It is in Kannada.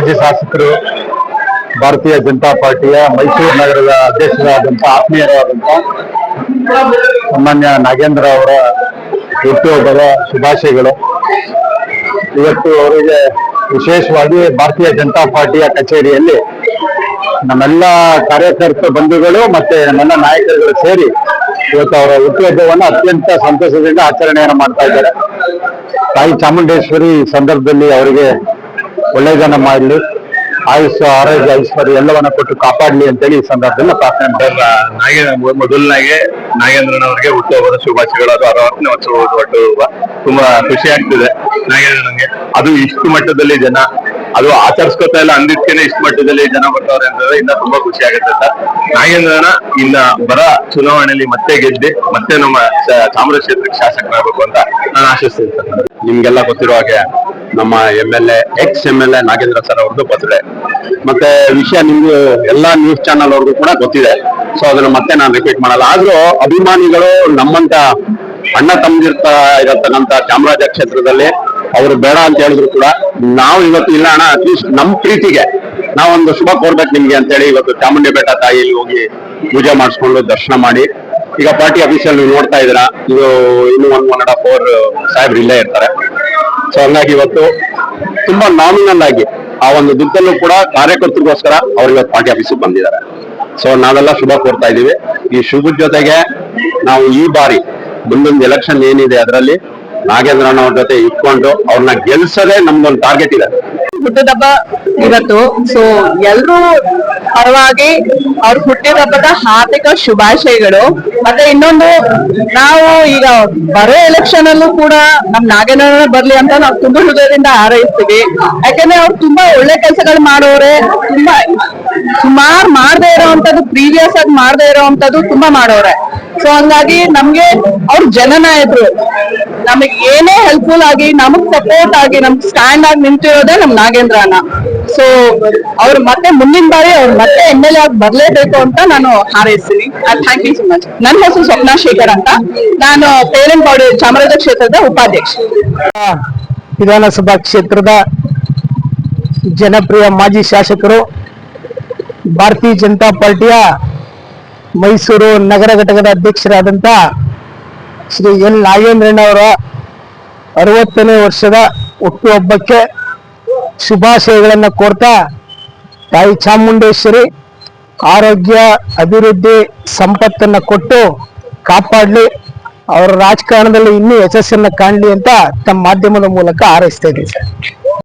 ಮಾಜಿ ಶಾಸಕರು, ಭಾರತೀಯ ಜನತಾ ಪಾರ್ಟಿಯ ಮೈಸೂರು ನಗರದ ಅಧ್ಯಕ್ಷರಾದಂಥ ಆತ್ಮೀಯರಾದಂಥ ಸಾಮಾನ್ಯ ನಾಗೇಂದ್ರ ಅವರ ಹುಟ್ಟುಹಬ್ಬದ ಶುಭಾಶಯಗಳು. ಇವತ್ತು ಅವರಿಗೆ ವಿಶೇಷವಾಗಿ ಭಾರತೀಯ ಜನತಾ ಪಾರ್ಟಿಯ ಕಚೇರಿಯಲ್ಲಿ ನಮ್ಮೆಲ್ಲ ಕಾರ್ಯಕರ್ತ ಬಂಧುಗಳು ಮತ್ತೆ ನನ್ನ ನಾಯಕರುಗಳು ಸೇರಿ ಇವತ್ತು ಅವರ ಹುಟ್ಟುಹಬ್ಬವನ್ನು ಅತ್ಯಂತ ಸಂತೋಷದಿಂದ ಆಚರಣೆಯನ್ನು ಮಾಡ್ತಾ ಇದ್ದಾರೆ. ತಾಯಿ ಚಾಮುಂಡೇಶ್ವರಿ ಸಂದರ್ಭದಲ್ಲಿ ಅವರಿಗೆ ಒಳ್ಳೆಯದನ್ನ ಮಾಡಲಿ. ಆಯುಷ್ಯ, ಆರೋಗ್ಯ, ಐಶ್ವರ್ಯ ಎಲ್ಲವನ್ನ ಕೊಟ್ಟು ಕಾಪಾಡಲಿ ಅಂತೇಳಿ ಈ ಸಂದರ್ಭದಲ್ಲಿ ಪ್ರಾರ್ಥನೆ ಮಾಡ್ತಾರೆ ನಾಗೇ ಮೊದಲನಾಗೆ ನಾಗೇಂದ್ರನ್ ಅವರಿಗೆ ಹುಟ್ಟುಹಬ್ಬದ ಶುಭಾಶಯಗಳು. ಅದು ಅರವತ್ತನೇ ವರ್ಷ ಒಟ್ಟು ತುಂಬಾ ಖುಷಿ ಆಗ್ತಿದೆ. ನಾಗೇಂದ್ರನಿಗೆ. ಅದು ಇಷ್ಟು ಮಟ್ಟದಲ್ಲಿ ಜನ ಅದು ಆಚರಿಸ್ಕೊತಾ ಇಲ್ಲ ಅಂದಿದ್ಕೇನೆ ಇಷ್ಟ ಮಟ್ಟದಲ್ಲಿ ಜನ ಬರ್ತಾವ್ರೆ ಅಂತಂದ್ರೆ ಇನ್ನ ತುಂಬಾ ಖುಷಿ ಆಗುತ್ತೆ ಸರ್. ನಾಗೇಂದ್ರನ ಇನ್ನ ಬರ ಚುನಾವಣೆಯಲ್ಲಿ ಮತ್ತೆ ಗೆದ್ದೆ ಮತ್ತೆ ನಮ್ಮ ಚಾಮರಾಜ ಕ್ಷೇತ್ರಕ್ಕೆ ಶಾಸಕರಾಗಬೇಕು ಅಂತ ನಾನು ಆಶಿಸ್ತೀನಿ ಸರ್. ನಿಮ್ಗೆಲ್ಲ ಗೊತ್ತಿರೋ ಹಾಗೆ ನಮ್ಮ M L A, ex M L A Nagendra sir ಅವ್ರದ್ದು ಬರ್ತ್ಡೇ ಮತ್ತೆ ವಿಷಯ ನಿಮ್ಗೆ ಎಲ್ಲಾ ನ್ಯೂಸ್ ಚಾನಲ್ ಅವ್ರಿಗೂ ಕೂಡ ಗೊತ್ತಿದೆ. ಸೊ ಅದನ್ನ ಮತ್ತೆ ನಾನು ರಿಪೀಟ್ ಮಾಡಲ್ಲ. ಆದ್ರೂ ಅಭಿಮಾನಿಗಳು ನಮ್ಮಂತ ಅಣ್ಣ ತಮ್ಮದಿರ್ತಾ ಇರತಕ್ಕಂತ ಚಾಮರಾಜ ಕ್ಷೇತ್ರದಲ್ಲಿ ಅವರು ಬೇಡ ಅಂತ ಹೇಳಿದ್ರು ಕೂಡ ನಾವು ಇವತ್ತು ಇಲ್ಲ ಅಣ್ಣ ಅಟ್ಲೀಸ್ಟ್ ನಮ್ ಪ್ರೀತಿಗೆ. ನಾವೊಂದು ಶುಭ ಕೋರ್ಬೇಕು ನಿಮ್ಗೆ ಅಂತೇಳಿ ಇವತ್ತು ಚಾಮುಂಡಿ ಬೆಟ್ಟ ತಾಯಿಯಲ್ಲಿ ಹೋಗಿ ಪೂಜೆ ಮಾಡಿಸ್ಕೊಂಡು ದರ್ಶನ ಮಾಡಿ. ಈಗ ಪಾರ್ಟಿ ಆಫೀಸಲ್ಲಿ ನೀವು ನೋಡ್ತಾ ಇದ್ದೀರಾ, ಇದು ಇನ್ನು one one and half hour ಸಾಹೇಬ್ರು ಇಲ್ಲೇ ಇರ್ತಾರೆ. ಸೊ ಹಂಗಾಗಿ ಇವತ್ತು ತುಂಬಾ ನಾಮಿನಲ್ ಆಗಿ ಆ ಒಂದು ದುಡ್ಡಲ್ಲೂ ಕೂಡ ಕಾರ್ಯಕರ್ತರಿಗೋಸ್ಕರ ಅವ್ರು ಇವತ್ತು ಪಾರ್ಟಿ ಆಫೀಸಿಗೆ ಬಂದಿದ್ದಾರೆ. ಸೊ ನಾವೆಲ್ಲ ಶುಭ ಕೋರ್ತಾ ಇದೀವಿ ಈ ಶುಭದ ಜೊತೆಗೆ ನಾವು ಈ ಬಾರಿ ಮುಂದೊಂದು ಎಲೆಕ್ಷನ್ ಏನಿದೆ ಅದರಲ್ಲಿ ನಾಗೇಂದ್ರಣ್ಣ ಅವ್ರ ಜೊತೆ ಇಟ್ಕೊಂಡು ಅವ್ರನ್ನ ಗೆಲ್ಸೋದೇ ನಮ್ದೊಂದು ಟಾರ್ಗೆಟ್ ಇದೆ. ಹುಟ್ಟಿದಬ್ಬ ಇವತ್ತು. ಸೊ ಎಲ್ರೂ ಪರವಾಗಿ ಅವ್ರ ಹುಟ್ಟಿದಬ್ಬದ ಹಾರ್ದಿಕ ಶುಭಾಶಯಗಳು. ಮತ್ತೆ ಇನ್ನೊಂದು, ನಾವು ಈಗ ಬರೋ ಎಲೆಕ್ಷನ್ ಅಲ್ಲೂ ಕೂಡ ನಮ್ ನಾಗೇಂದ್ರ ಬರ್ಲಿ ಅಂತ ನಾವು ತುಂಬಾ ಹೃದಯದಿಂದ ಆರೈಸ್ತೀವಿ ಯಾಕಂದ್ರೆ ಅವ್ರು ತುಂಬಾ ಒಳ್ಳೆ ಕೆಲಸಗಳು ಮಾಡೋರೆ, ತುಂಬಾ ಸುಮಾರು ಮಾಡದೇ ಇರೋವಂಥದ್ದು ಪ್ರೀವಿಯಸ್ ಆಗಿ ಮಾಡದೇ ಇರೋವಂಥದ್ದು ತುಂಬಾ ಮಾಡೋರೆ. ಸೊ ಹಂಗಾಗಿ ನಮ್ಗೆ ಅವ್ರ ಜನನಾಯಕರು ನಮಗ್ ಏನೇ ಹೆಲ್ಪ್ಫುಲ್ ಆಗಿ, ನಮಗ್ ಸಪೋರ್ಟ್ ಆಗಿ ನಮ್ಗ್ ಸ್ಟ್ಯಾಂಡ್ ಆಗಿ ನಿಂತಿರೋದೇ ನಮ್ ನಾಗೇಂದ್ರ ಅಣ್ಣ ಸೊ ಅವ್ರ ಮತ್ತೆ ಮುಂದಿನ ಬಾರಿ ಅವ್ರ ಮತ್ತೆ ಎಂ ಎಲ್ ಎ ಆಗಿ ಬರ್ಲೇಬೇಕು ಅಂತ ನಾನು ಹಾರೈಸ್ತೀನಿ. ಥ್ಯಾಂಕ್ ಯು ಸೊ ಮಚ್ ನನ್ನ ಹೆಸರು ಸ್ವಪ್ನ ಶೇಖರ್ ಅಂತ. ನಾನು ಪೇರೆಂಟ್ ಬಾಡಿ ಚಾಮರಾಜ ಕ್ಷೇತ್ರದ ಉಪಾಧ್ಯಕ್ಷ. ವಿಧಾನಸಭಾ ಕ್ಷೇತ್ರದ ಜನಪ್ರಿಯ ಮಾಜಿ ಶಾಸಕರು, ಭಾರತೀಯ ಜನತಾ ಪಾರ್ಟಿಯ ಮೈಸೂರು ನಗರ ಘಟಕದ ಅಧ್ಯಕ್ಷರಾದಂಥ ಶ್ರೀ ನಾಗೇಂದ್ರಣ್ಣ ನಾಗೇಂದ್ರಣ್ಣವರ ಅರವತ್ತನೇ ವರ್ಷದ ಹುಟ್ಟುಹಬ್ಬಕ್ಕೆ ಶುಭಾಶಯಗಳನ್ನು ಕೋರ್ತಾ ತಾಯಿ ಚಾಮುಂಡೇಶ್ವರಿ ಆರೋಗ್ಯ, ಅಭಿವೃದ್ಧಿ, ಸಂಪತ್ತನ್ನ ಕೊಟ್ಟು ಕಾಪಾಡಲಿ. ಅವರ ರಾಜಕಾರಣದಲ್ಲಿ ಇನ್ನೂ ಯಶಸ್ಸನ್ನ ಕಾಣಲಿ ಅಂತ ತಮ್ಮ ಮಾಧ್ಯಮದ ಮೂಲಕ ಹಾರೈಸ್ತಾ ಇದ್ದೀನಿ ಸರ್.